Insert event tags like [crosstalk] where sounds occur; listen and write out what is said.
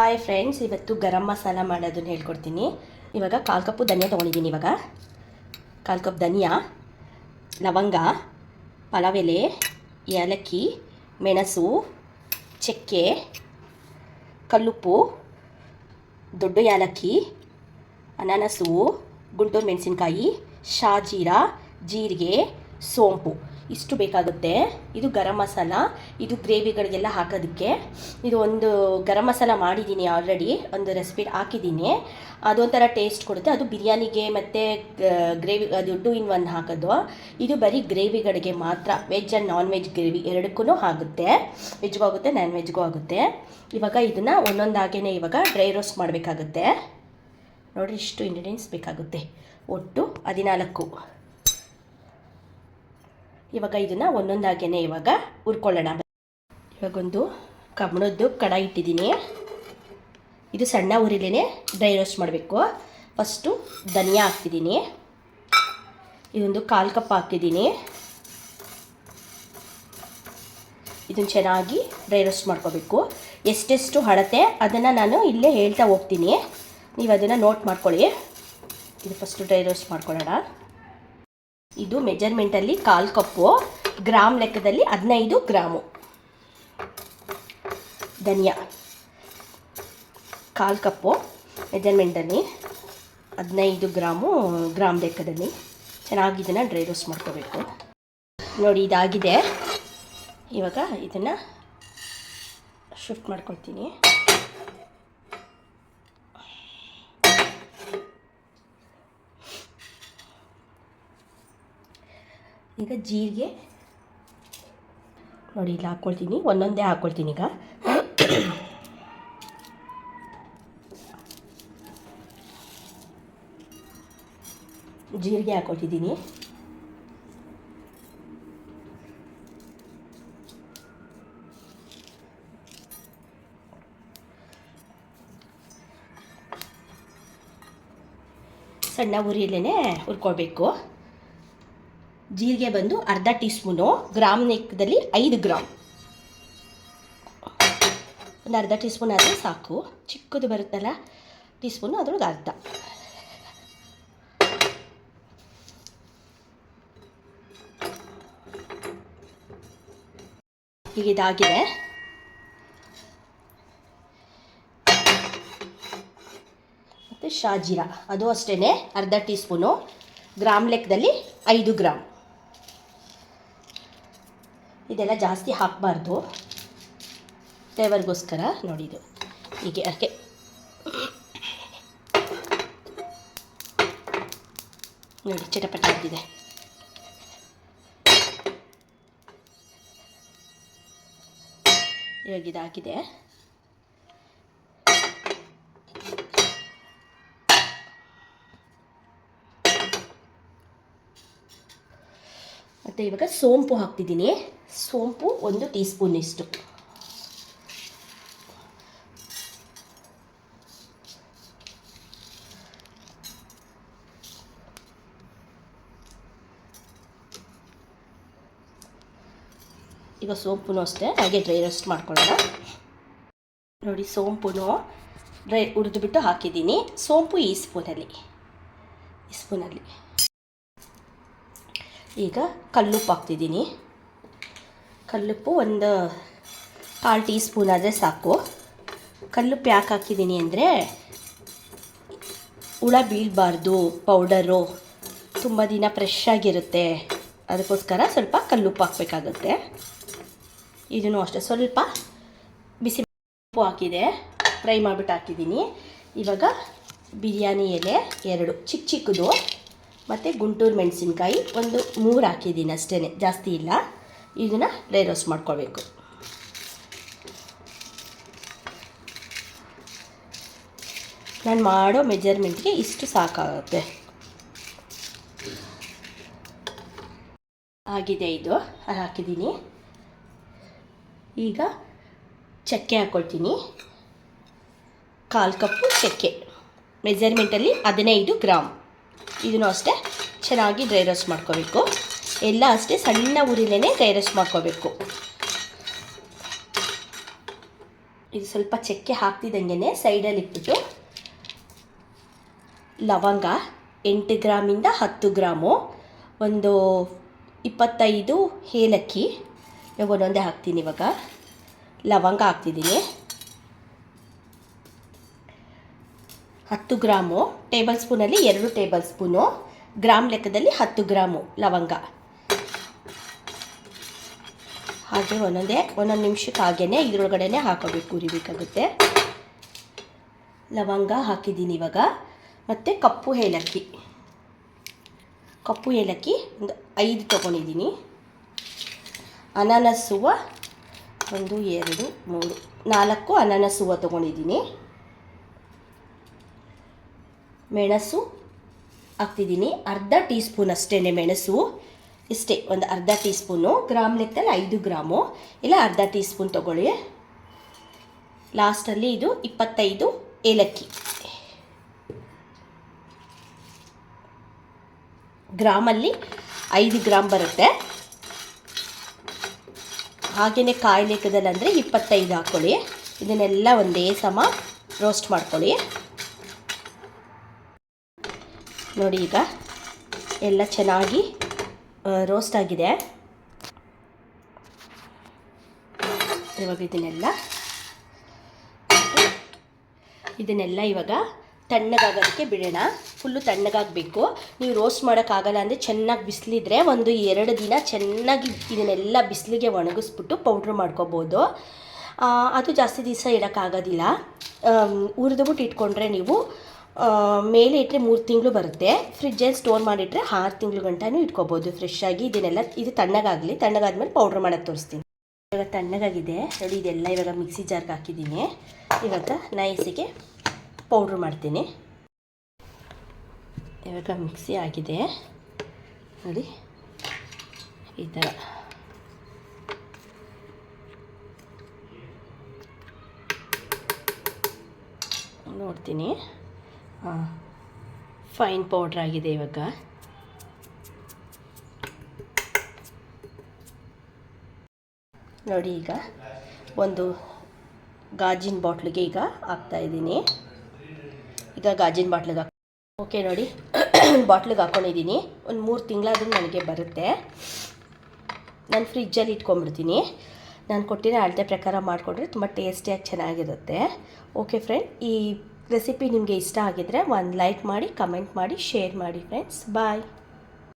Hi friends ಇವತ್ತು ಗರಂ ಮಸಾಲ ಮಾಡೋದನ್ನ ಹೇಳ್ಕೊಡ್ತೀನಿ. ಇವಾಗ ಕಾಲು ಕಪ್ಪು ಧನಿಯಾ ತೊಗೊಂಡಿದ್ದೀನಿ ಇವಾಗ. ಕಾಲು ಕಪ್ ಧನಿಯಾ, ಲವಂಗ, ಪಲಾವೆಲೆ, ಏಲಕ್ಕಿ, ಮೆಣಸು, ಚಕ್ಕೆ, ಕಲ್ಲುಪ್ಪು, ದೊಡ್ಡ ಏಲಕ್ಕಿ, ಅನಾನಸು, ಗುಂಟೂರು ಮೆಣಸಿನ್ಕಾಯಿ ಶಾಜೀರಾ ಜೀರಿಗೆ, ಸೋಂಪು. ಇಷ್ಟು ಬೇಕಾಗುತ್ತೆ. ಇದು ಗರಂ ಮಸಾಲ, ಇದು ಗ್ರೇವಿಗಳಿಗೆಲ್ಲ ಹಾಕೋದಕ್ಕೆ. ಇದು ಒಂದು ಗರಂ ಮಸಾಲ ಮಾಡಿದ್ದೀನಿ ಆಲ್ರೆಡಿ ಒಂದು ರೆಸಿಪಿ ಹಾಕಿದ್ದೀನಿ. ಅದೊಂಥರ ಟೇಸ್ಟ್ ಕೊಡುತ್ತೆ. ಅದು ಬಿರಿಯಾನಿಗೆ ಮತ್ತು ಗ್ರೇವಿ, ಅದು ಟು ಇನ್ ಒನ್ ಹಾಕೋದು. ಇದು ಬರೀ ಗ್ರೇವಿಗಳಿಗೆ ಮಾತ್ರ veg and non veg gravy ಎರಡಕ್ಕೂ ಆಗುತ್ತೆ. ವೆಜ್ಗೂ ಆಗುತ್ತೆ ನಾನ್ ವೆಜ್ಗೂ ಆಗುತ್ತೆ. ಇವಾಗ ಇದನ್ನು ಒಂದೊಂದಾಗೇ ಇವಾಗ ಡ್ರೈ ರೋಸ್ಟ್ ಮಾಡಬೇಕಾಗುತ್ತೆ. ನೋಡಿರಿ ಇಷ್ಟು ಇಂಗ್ರೀಡಿಯೆಂಟ್ಸ್ ಬೇಕಾಗುತ್ತೆ. ಒಟ್ಟು ಹದಿನಾಲ್ಕು. ಇವಾಗ ಇದನ್ನು ಒಂದೊಂದಾಗೇ ಇವಾಗ ಹುರ್ಕೊಳ್ಳೋಣ. ಇವಾಗೊಂದು ಕಬ್ಬಣದ್ದು ಕಡಾಯಿ ಇಟ್ಟಿದ್ದೀನಿ. ಇದು ಸಣ್ಣ ಉರಿಲೇ ಡ್ರೈ ರೋಸ್ಟ್ ಮಾಡಬೇಕು. ಫಸ್ಟು ಧನಿಯಾ ಹಾಕ್ತಿದ್ದೀನಿ. ಇದೊಂದು ಕಾಲು ಕಪ್ ಹಾಕಿದ್ದೀನಿ ಇದನ್ನು ಚೆನ್ನಾಗಿ ಡ್ರೈ ರೋಸ್ಟ್ ಮಾಡ್ಕೋಬೇಕು. ಎಷ್ಟೆಷ್ಟು ಹಳತೆ ಅದನ್ನು ನಾನು ಇಲ್ಲೇ ಹೇಳ್ತಾ ಹೋಗ್ತೀನಿ. ನೀವು ಅದನ್ನು ನೋಟ್ ಮಾಡ್ಕೊಳ್ಳಿ. ಇದು ಫಸ್ಟು ಡ್ರೈ ರೋಸ್ಟ್ ಮಾಡ್ಕೊಳ್ಳೋಣ. ಇದು ಮೆಜರ್ಮೆಂಟಲ್ಲಿ ಕಾಲು ಕಪ್ಪು, ಗ್ರಾಮ್ ಲೆಕ್ಕದಲ್ಲಿ ಹದಿನೈದು ಗ್ರಾಮು. ಧನಿಯಾ. ಕಾಲು ಕಪ್ಪು, ಮೆಜರ್ಮೆಂಟಲ್ಲಿ ಹದಿನೈದು ಗ್ರಾಮು, ಗ್ರಾಮ್ ಲೆಕ್ಕದಲ್ಲಿ. ಚೆನ್ನಾಗಿ ಇದನ್ನು ಡ್ರೈ ರೋಸ್ಟ್ ಮಾಡ್ಕೋಬೇಕು. ನೋಡಿ, ಇದಾಗಿದೆ. ಇವಾಗ ಇದನ್ನು ಶಿಫ್ಟ್ ಮಾಡ್ಕೊಳ್ತೀನಿ. ಈಗ ಜೀರಿಗೆ. ನೋಡಿ ಇಲ್ಲಿ ಹಾಕ್ಕೊಳ್ತೀನಿ. ಒಂದೊಂದೇ ಹಾಕ್ಕೊಳ್ತೀನಿ ಈಗ. ಜೀರಿಗೆ ಹಾಕ್ಕೊಳ್ತಿದ್ದೀನಿ. ಸಣ್ಣ ಉರಿಯಲ್ಲೇ ಹುರ್ಕೊಳ್ಬೇಕು. ಜೀರಿಗೆ ಬಂದು ಅರ್ಧ ಟೀ ಸ್ಪೂನು ಗ್ರಾಮ್ ಲೆಕ್ಕದಲ್ಲಿ ಐದು ಗ್ರಾಮ್. ಒಂದು ಅರ್ಧ ಟೀ ಸ್ಪೂನ್ ಆದರೆ ಸಾಕು. ಚಿಕ್ಕದು ಬರುತ್ತಲ್ಲ ಟೀ ಸ್ಪೂನು ಅದ್ರದ್ದು ಅರ್ಧ. ಈಗ ಇದಾಗಿದೆ. ಮತ್ತು ಶಾಜೀರ, ಅದು ಅಷ್ಟೇ ಅರ್ಧ ಟೀ ಸ್ಪೂನು ಗ್ರಾಮ್ ಲೆಕ್ಕದಲ್ಲಿ ಐದು ಗ್ರಾಮ್. ಇದೆಲ್ಲ ಜಾಸ್ತಿ ಹಾಕಬಾರ್ದು. ಫ್ಲೇವರ್ಗೋಸ್ಕರ ನೋಡಿ ಇದು. ಹೀಗೆ, ಅದಕ್ಕೆ ನೋಡಿ, ಚಟಪಟ ಆಗ್ತಿದೆ ಇವಾಗ ಇದಾಗಿದೆ. ಮತ್ತು ಇವಾಗ ಸೋಂಪು ಹಾಕ್ತಿದ್ದೀನಿ. ಸೋಂಪು ಒಂದು ಟೀ ಸ್ಪೂನ್ ಇಷ್ಟು ಈಗ ಸೋಂಪುನು ಅಷ್ಟೇ, ಹಾಗೆ ಡ್ರೈ ರೆಸ್ಟ್ ಮಾಡ್ಕೊಳ್ಳೋಣ. ನೋಡಿ, ಸೋಂಪುನು ಡ್ರೈ ಹುರಿದುಬಿಟ್ಟು ಹಾಕಿದ್ದೀನಿ. ಸೋಂಪು ಈ ಸ್ಪೂನಲ್ಲಿ ಈ ಸ್ಪೂನಲ್ಲಿ ಈಗ ಕಲ್ಲುಪ್ಪು ಹಾಕ್ತಿದ್ದೀನಿ ಕಲ್ಲುಪ್ಪು ಒಂದು ಕಾಲು ಟೀ ಸ್ಪೂನ್ ಆದರೆ ಸಾಕು. ಕಲ್ಲುಪ್ಪು ಯಾಕೆ ಹಾಕಿದ್ದೀನಿ ಅಂದರೆ ಹುಳ ಬೀಳಬಾರ್ದು, ಪೌಡರು ತುಂಬ ದಿನ ಫ್ರೆಶ್ ಆಗಿರುತ್ತೆ. ಅದಕ್ಕೋಸ್ಕರ ಸ್ವಲ್ಪ ಕಲ್ಲುಪ್ಪು ಹಾಕಬೇಕಾಗುತ್ತೆ. ಇದನ್ನು ಅಷ್ಟೇ ಸ್ವಲ್ಪ ಬಿಸಿ ಉಪ್ಪು ಹಾಕಿದೆ. ಫ್ರೈ ಮಾಡಿಬಿಟ್ಟು ಹಾಕಿದ್ದೀನಿ. ಇವಾಗ ಬಿರಿಯಾನಿ ಎಲೆ ಎರಡು, ಚಿಕ್ಕ ಚಿಕ್ಕದು. ಮತ್ತು ಗುಂಟೂರು ಮೆಣಸಿನ್ಕಾಯಿ ಒಂದು ಮೂರು ಹಾಕಿದ್ದೀನಿ ಅಷ್ಟೇ ಜಾಸ್ತಿ ಇಲ್ಲ. ಇದನ್ನು ಡ್ರೈ ರೋಸ್ಟ್ ಮಾಡ್ಕೊಳ್ಬೇಕು. ನಾನು ಮಾಡೋ ಮೆಜರ್ಮೆಂಟ್ಗೆ ಇಷ್ಟು ಸಾಕಾಗುತ್ತೆ. ಆಗಿದೆ ಇದು ಹಾಕಿದ್ದೀನಿ. ಈಗ ಚಕ್ಕೆ ಹಾಕ್ಕೊಳ್ತೀನಿ ಕಾಲು ಕಪ್ಪು ಚಕ್ಕೆ. ಮೆಜರ್ಮೆಂಟಲ್ಲಿ ಹದಿನೈದು ಗ್ರಾಮ್ ಇದನ್ನು ಅಷ್ಟೇ ಚೆನ್ನಾಗಿ ಡ್ರೈ ರೋಸ್ಟ್ ಮಾಡ್ಕೋಬೇಕು ಎಲ್ಲ ಅಷ್ಟೇ ಸಣ್ಣ ಉರಿಲೇ ರೋಸ್ಟ್ ಮಾಡ್ಕೋಬೇಕು. ಇದು ಸ್ವಲ್ಪ ಚಕ್ಕೆ ಹಾಕ್ತಿದ್ದಂಗೆ ಸೈಡಲ್ಲಿ ಇಟ್ಬಿಟ್ಟು ಲವಂಗ ಎಂಟು ಗ್ರಾಮಿಂದ ಹತ್ತು ಗ್ರಾಮು, ಒಂದು ಇಪ್ಪತ್ತೈದು ಏಲಕ್ಕಿ ಒಂದೊಂದೇ ಹಾಕ್ತೀನಿ ಇವಾಗ. ಲವಂಗ ಹಾಕ್ತಿದ್ದೀನಿ. ಹತ್ತು ಗ್ರಾಮು ಟೇಬಲ್ ಸ್ಪೂನಲ್ಲಿ ಎರಡು ಟೇಬಲ್ ಸ್ಪೂನು, ಗ್ರಾಮ್ ಲೆಕ್ಕದಲ್ಲಿ ಹತ್ತು ಗ್ರಾಮು ಲವಂಗ. ಹಾಗೆ ಒಂದೊಂದೇ, ಒಂದೊಂದು ನಿಮಿಷಕ್ಕೆ ಹಾಗೇ ಇದ್ರೊಳಗಡೆ ಹಾಕೋಬೇಕು, ಉರಿಬೇಕಾಗುತ್ತೆ. ಲವಂಗ ಹಾಕಿದ್ದೀನಿ ಇವಾಗ. ಮತ್ತು ಕಪ್ಪು ಏಲಕ್ಕಿ. ಕಪ್ಪು ಏಲಕ್ಕಿ ಒಂದು ಐದು ತೊಗೊಂಡಿದ್ದೀನಿ. ಅನಾನಸ್ ಹೂವು ಒಂದು ಎರಡು ಮೂರು, ನಾಲ್ಕು ಅನಾನಸ್ ತೊಗೊಂಡಿದ್ದೀನಿ. ಮೆಣಸು ಹಾಕ್ತಿದ್ದೀನಿ. ಅರ್ಧ ಟೀ ಸ್ಪೂನ್ ಅಷ್ಟೇ ಮೆಣಸು. ಇಷ್ಟೇ, ಒಂದು ಅರ್ಧ ಟೀ ಸ್ಪೂನು ಗ್ರಾಮ್ ಲೆಕ್ಕದಲ್ಲಿ ಐದು ಗ್ರಾಮು. ಇಲ್ಲ, ಅರ್ಧ ಟೀ ಸ್ಪೂನ್ ತೊಗೊಳ್ಳಿ. ಲಾಸ್ಟಲ್ಲಿ ಇದು ಇಪ್ಪತ್ತೈದು ಏಲಕ್ಕಿ. ಗ್ರಾಮಲ್ಲಿ ಐದು ಗ್ರಾಮ್ ಬರುತ್ತೆ. ಹಾಗೆಯೇ ಕಾಯಿ ಲೆಕ್ಕದಲ್ಲಿ ಅಂದರೆ ಇಪ್ಪತ್ತೈದು ಹಾಕ್ಕೊಳ್ಳಿ ಇದನ್ನೆಲ್ಲ ಒಂದೇ ಸಮ ರೋಸ್ಟ್ ಮಾಡ್ಕೊಳ್ಳಿ. ನೋಡಿ ಈಗ ಎಲ್ಲ ಚೆನ್ನಾಗಿ ರೋಸ್ಟ್ ಆಗಿದೆ. ಇವಾಗ ಇದನ್ನೆಲ್ಲ ಇದನ್ನೆಲ್ಲ ಇವಾಗ ತಣ್ಣಗಾಗೋದಕ್ಕೆ ಬಿಡೋಣ. ಫುಲ್ಲು ತಣ್ಣಗಾಗಬೇಕು. ನೀವು ರೋಸ್ಟ್ ಮಾಡೋಕ್ಕಾಗಲ್ಲ ಅಂದರೆ ಚೆನ್ನಾಗಿ ಬಿಸಿಲಿದ್ರೆ ಒಂದು ಎರಡು ದಿನ ಚೆನ್ನಾಗಿ ಇದನ್ನೆಲ್ಲ ಬಿಸಿಲಿಗೆ ಒಣಗಿಸ್ಬಿಟ್ಟು ಪೌಡ್ರ್ ಮಾಡ್ಕೋಬೋದು. ಅದು ಜಾಸ್ತಿ ದಿವಸ ಇಡೋಕ್ಕಾಗೋದಿಲ್ಲ. ಹುರಿದ್ಬಿಟ್ಟು ಇಟ್ಕೊಂಡ್ರೆ ನೀವು ಮೇಲೆ ಇಟ್ಟರೆ ಮೂರು ತಿಂಗಳು ಬರುತ್ತೆ. ಫ್ರಿಜ್ಜಲ್ಲಿ ಸ್ಟೋರ್ ಮಾಡಿಟ್ರೆ ಆರು ತಿಂಗಳು ಗಂಟನೂ ಇಟ್ಕೋಬೋದು. ಫ್ರೆಶ್ ಆಗಿ ಇದನ್ನೆಲ್ಲ, ಇದು ತಣ್ಣಗಾಗಲಿ, ತಣ್ಣಗಾದ್ಮೇಲೆ ಪೌಡ್ರ್ ಮಾಡೋಕ್ಕೆ ತೋರಿಸ್ತೀನಿ. ಇವಾಗ ತಣ್ಣಗಾಗಿದೆ. ನೋಡಿ, ಇದೆಲ್ಲ ಇವಾಗ ಮಿಕ್ಸಿ ಜಾರ್ಗೆ ಹಾಕಿದ್ದೀನಿ. ಇವಾಗ ನೈಸಿಗೆ ಪೌಡ್ರ್ ಮಾಡ್ತೀನಿ. ಇವಾಗ ಮಿಕ್ಸಿ ಆಗಿದೆ. ನೋಡಿ, ಈ ಥರ ನೋಡ್ತೀನಿ. ಫೈನ್ ಪೌಡ್ರ್ ಆಗಿದೆ ಇವಾಗ. ನೋಡಿ ಈಗ ಒಂದು ಗಾಜಿನ ಬಾಟ್ಲಿಗೆ ಈಗ ಹಾಕ್ತಾ ಇದ್ದೀನಿ. ಈಗ ಗಾಜಿನ ಬಾಟ್ಲಿಗೆ ಹಾಕ್ ಓಕೆ ನೋಡಿ. [clears throat] ಬಾಟ್ಲಿಗೆ ಹಾಕ್ಕೊಂಡಿದ್ದೀನಿ ಒಂದು ಮೂರು ತಿಂಗಳಾದರೂ ನನಗೆ ಬರುತ್ತೆ. ನಾನು ಫ್ರಿಜ್ಜಲ್ಲಿ ಇಟ್ಕೊಂಡ್ಬಿಡ್ತೀನಿ. ನಾನು ಕೊಟ್ಟಿರೋ ಅಳತೆ ಪ್ರಕಾರ ಮಾಡಿಕೊಂಡ್ರೆ ತುಂಬ ಟೇಸ್ಟಿಯಾಗಿ ಚೆನ್ನಾಗಿರುತ್ತೆ. ಓಕೆ ಫ್ರೆಂಡ್ ಈ ರೆಸಿಪಿ ನಿಮಗೆ ಇಷ್ಟ ಆಗಿದ್ರೆ ಒಂದು ಲೈಕ್ ಮಾಡಿ ಕಮೆಂಟ್ ಮಾಡಿ ಶೇರ್ ಮಾಡಿ ಫ್ರೆಂಡ್ಸ್ ಬಾಯ್